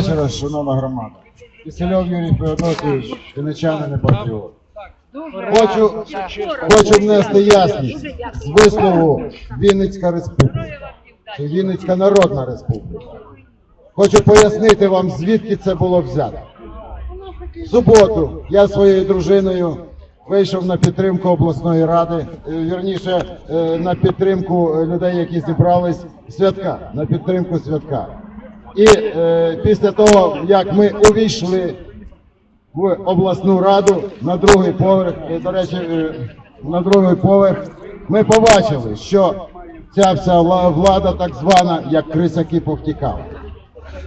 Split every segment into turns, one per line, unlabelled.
вечора, шановна громада. Кисельов Юрій Феодосійович, вінничанин і патріот. Хочу, хочу внести ясність з вислову Вінницька Республіка, чи Вінницька Народна Республіка. Хочу пояснити вам, звідки це було взято. В суботу я своєю дружиною вийшов на підтримку обласної ради, е, вірніше е, на підтримку людей, які зібрались святка, на підтримку святка. І е, після того, як ми увійшли в обласну раду на другий поверх, і, до речі, е, на другий поверх, ми побачили, що ця вся влада, так звана, як крисаки повтікала.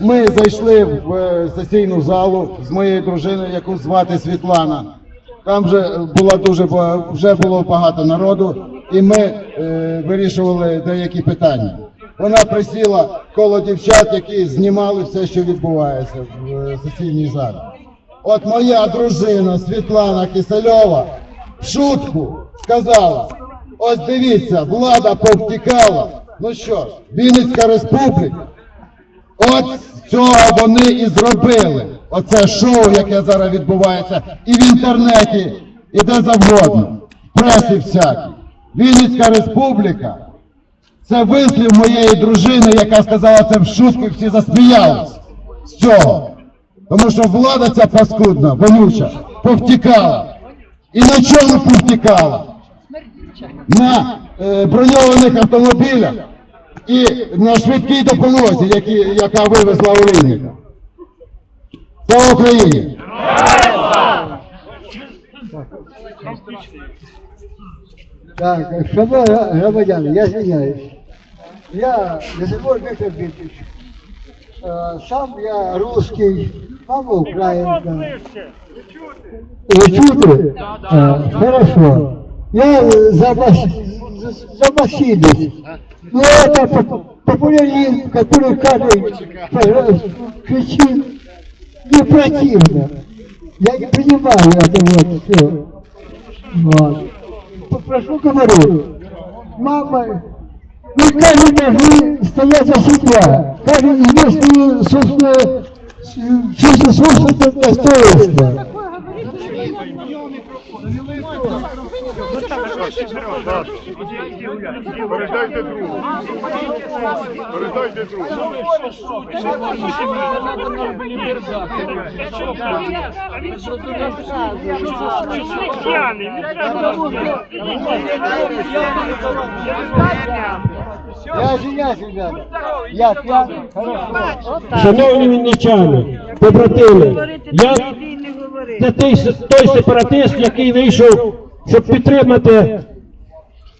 Ми зайшли в е, сесійну залу з моєю дружиною, яку звати Світлана. Там вже було дуже вже було багато народу, і ми е, вирішували деякі питання. Вона присіла коло дівчат, які знімали все, що відбувається в е, сесійній залі. От моя дружина Світлана Кисельова в шутку сказала: ось дивіться, влада повтікала. Ну що ж, Вінницька республіка. От цього вони і зробили. Оце шоу, яке зараз відбувається і в інтернеті, і де завгодно, в пресі всякій. Вінницька республіка це вислів моєї дружини, яка сказала це в шутку, і всі засміялись з цього. Тому що влада ця паскудна, вонюча, повтікала. І на чому повтікала? На е, броньованих автомобілях і на швидкій допомозі, які, яка вивезла Олійника. Слава Україні!
Так, шановні громадяни, я звиняюсь. Я Назимор Віктор Вікторович. Е, Сам я русский, мама українка. Ви чути? Е, Хорошо. Я за, вас, за Василий. Ну, это поп- популяризм, который каждый пожалуйста, кричит. Мне противно. Я не понимаю это вот все. Вот. Попрошу говорю. Мама, вы каждый должны стоять за себя. Каждый имеет свое собственное, с- чувство собственного достоинства.
Передайте другу. Передайте другу.
Я извиняюсь, ребята. Я пьяный.
Шановні вінничани, побратими, я це той, той сепаратист, який вийшов, щоб підтримати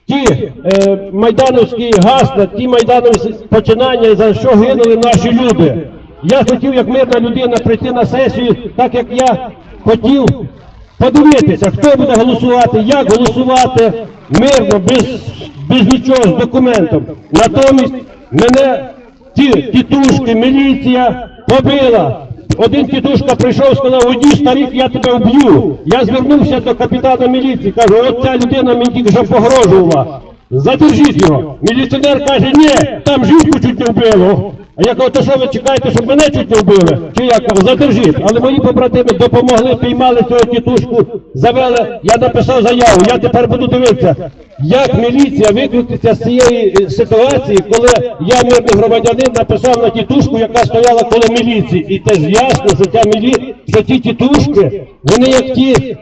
ті е, майдановські гасла, ті майдановські починання, за що гинули наші люди. Я хотів, як мирна людина, прийти на сесію, так як я хотів подивитися, хто буде голосувати, як голосувати мирно, без, без нічого, з документом. Натомість мене ті тітушки, міліція побила. Один тітушка прийшов, сказав, уйди, старик, я тебе вб'ю. Я звернувся до капітана міліції, кажу, от ця людина мені тільки що погрожувала. Задержіть його. Міліціонер каже, ні, там жінку чуть не вбило. А я кажу, то що ви чекаєте, щоб мене чуть не вбили? Чи я кажу, задержіть. Але мої побратими допомогли, піймали цього тітушку, завели, я написав заяву, я тепер буду дивитися, як міліція викрутиться з цієї е, ситуації, коли я мирний громадянин написав на тітушку, яка стояла коло міліції. І теж ясно, що ця мілі... що ті тітушки, вони як ті,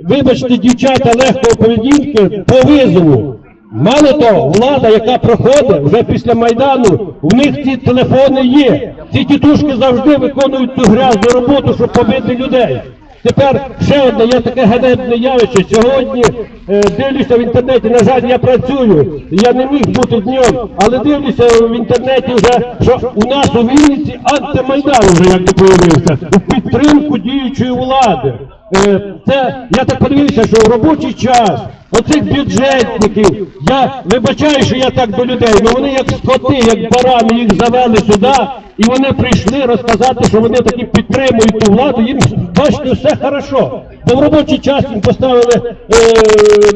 вибачте, дівчата легкої поведінки по визову. Мало того, влада, яка проходить вже після Майдану, у них ці телефони є. Ці тітушки завжди виконують цю грязну роботу, щоб побити людей. Тепер ще одне є таке ганебне явище. Сьогодні е, дивлюся в інтернеті, на жаль, я працюю. Я не міг бути днем, але дивлюся в інтернеті вже, що у нас у Вінниці антимайдан вже як не появився у підтримку діючої влади. Е, це я так подивився, що в робочий час оцих бюджетників, я вибачаю, що я так до людей, але вони як скоти, як барани, їх завели сюди, і вони прийшли розказати, що вони таки підтримують ту владу, їм бачите, все хорошо. Бо в робочий час їм поставили е,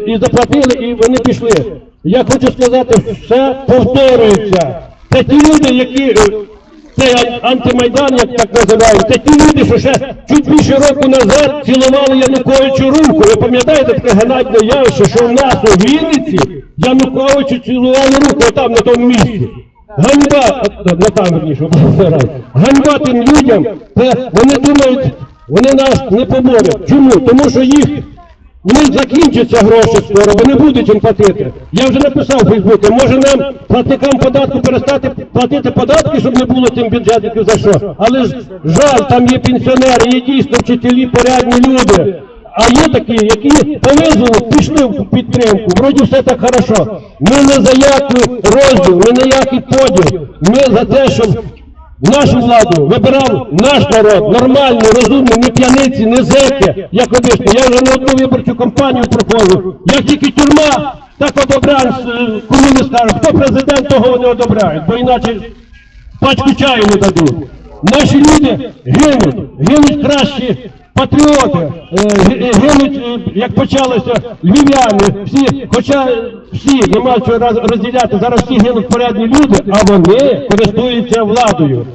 і заплатили, і вони пішли. Я хочу сказати, все повторюється. Це ті люди, які. Е, цей антимайдан, як так називають, це ті люди, що ще чуть більше року назад цілували Януковичу руку. Ви пам'ятаєте таке ганебне явище, що в нас у Вінниці Януковичу цілували руку, отам на тому місці. Ганьба, на там верніше, ганьба тим людям, це вони думають, вони нас не поборять. Чому? Тому що їх них закінчаться гроші скоро, вони будуть їм платити. Я вже написав у Фейсбуці, може нам, платникам податку, перестати платити податки, щоб не було тим бюджетників за що. Але ж жаль, там є пенсіонери, є дійсно вчителі, порядні люди. А є такі, які повезли, пішли в підтримку. Вроді все так хорошо. Ми не за який розділ, ми не який поділ. Ми за те, щоб Нашу владу вибирав наш народ, нормальний, розумний, не п'яниці, не зеки, як обично. Я вже не одну виборчу кампанію проходжу. Як тільки тюрма, так одобряють, е, кому не скажуть, хто президент, того вони одобряють, бо іначе пачку чаю не дадуть. Наші люди гинуть, гинуть кращі патріоти, е, гинуть, е, як почалося, львів'яни, всі, хоча всі, нема роз- розділяти, зараз всі гинуть порядні люди, а вони користуються владою.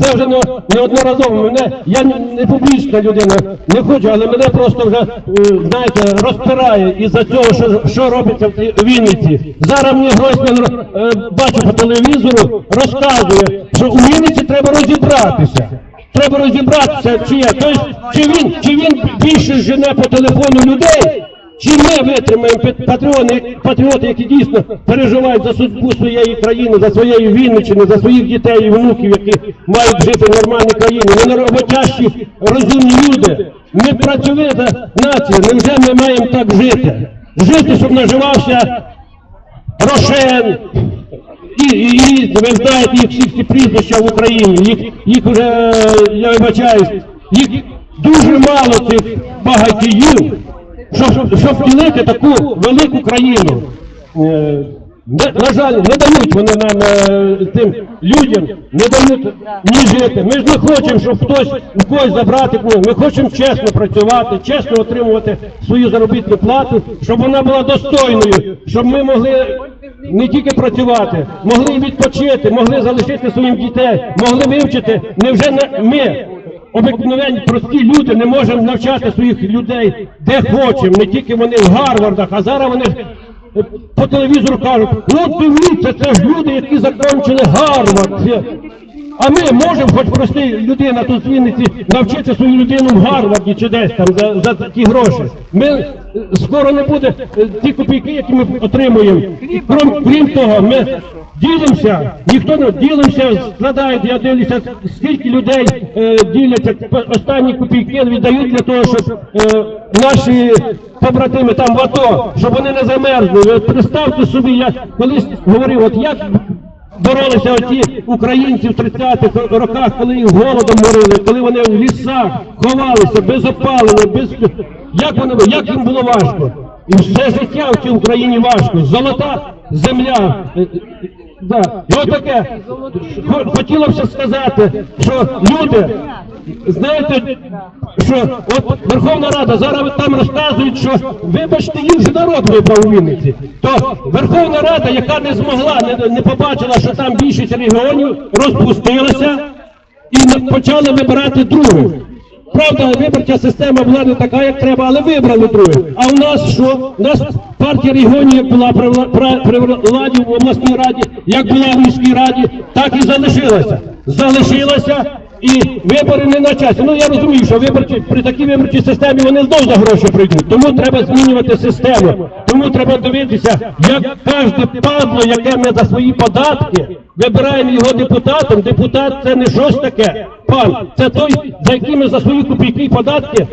Це вже не- неодноразово мене, я не, не публічна людина, не хочу, але мене просто вже, е, знаєте, розпирає із-за цього, що, що робиться в Вінниці. Зараз мені Гройсман е, бачу по телевізору, розказує, що у Вінниці треба розібратися. Треба розібратися, чи є. Тобто, чи він, чи він більше жене по телефону людей, чи ми витримаємо пат- патріоти, патріоти, які дійсно переживають за судьбу своєї країни, за своєї Вінниччини, за своїх дітей і внуків, які мають жити в нормальній країні. Ми роботящі, розумні люди. Ми працьовита нація. Невже ми маємо так жити? Жити, щоб наживався Рошен, і, і ви знаєте їх всі всі прізвища в Україні, їх, їх вже, я вибачаюсь, їх дуже мало цих багатіїв, щоб, щоб втілити таку велику країну. Не- на жаль, не дають вони нам е, тим людям, не дають ні жити. Ми ж не хочемо, щоб хтось у когось забрати. ну, Ми хочемо чесно працювати, чесно отримувати свою заробітну плату, щоб вона була достойною, щоб ми могли не тільки працювати, могли відпочити, могли залишити своїм дітей, могли вивчити. Невже не ми, обикновенні прості люди, не можемо навчати своїх людей де хочемо, не тільки вони в Гарвардах, а зараз вони по телевізору кажуть, от дивіться, це ж люди, які закінчили Гарвард. А ми можемо, хоч прости, людина тут з Вінниці, навчити свою людину в Гарварді чи десь там за, за ті гроші. Ми е, скоро не буде е, ті копійки, які ми отримуємо. Крім, крім того, ми ділимося, ніхто не ділимося, складають, я дивлюся, скільки людей е, діляться, останні копійки віддають для того, щоб е, наші побратими там в АТО, щоб вони не замерзли. Ви представте собі, я колись говорив, от як боролися оці українці в 30-х роках, коли їх голодом морили, коли вони в лісах ховалися без опалення, без як вони як їм було важко. І все життя в цій Україні важко. Золота земля. Да. І таке Хо- хотілося б сказати, що люди, знаєте, що от Верховна Рада зараз там розказують, що вибачте, їх же народ вибрав у Вінниці. То Верховна Рада, яка не змогла, не, не побачила, що там більшість регіонів, розпустилася і почали вибирати других. Правда, виборча система була не така, як треба, але вибрали других. А у нас що? У нас партія регіонів була при владі в обласній раді, як була в міській раді, так і залишилася. Залишилася і вибори не на часі. Ну я розумію, що виборчі при такій виборчій системі вони знов за гроші прийдуть. Тому треба змінювати систему. Тому треба дивитися, як кожне падло, яке ми за свої податки вибираємо його депутатом. Депутат це не щось таке. Пан, це той, за яким за свої копійки і податки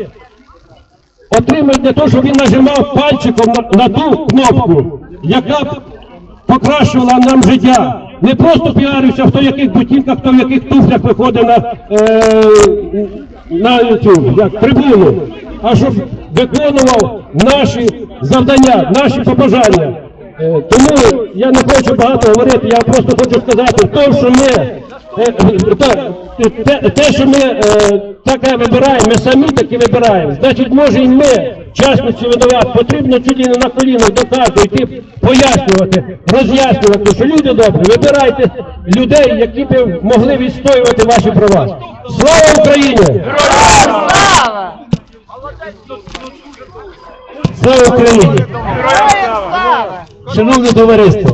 отримує для того, щоб він нажимав пальчиком на, на ту кнопку, яка б покращувала нам життя. Не просто піарився, хто в яких ботинках, хто в яких туфлях виходить на, е, на цю як, трибуну, а щоб виконував наші завдання, наші побажання. Е, Тому я не хочу багато говорити, я просто хочу сказати, тому, що ми, е, те, те, що ми е, таке вибираємо, ми самі такі вибираємо. Значить, може і ми, частниці видавати, потрібно чуть не на колінах доказувати, йти пояснювати, роз'яснювати, що люди добрі, вибирайте людей, які б могли відстоювати ваші права. Слава Україні!
Слава!
Слава Україні! Шановне товариство!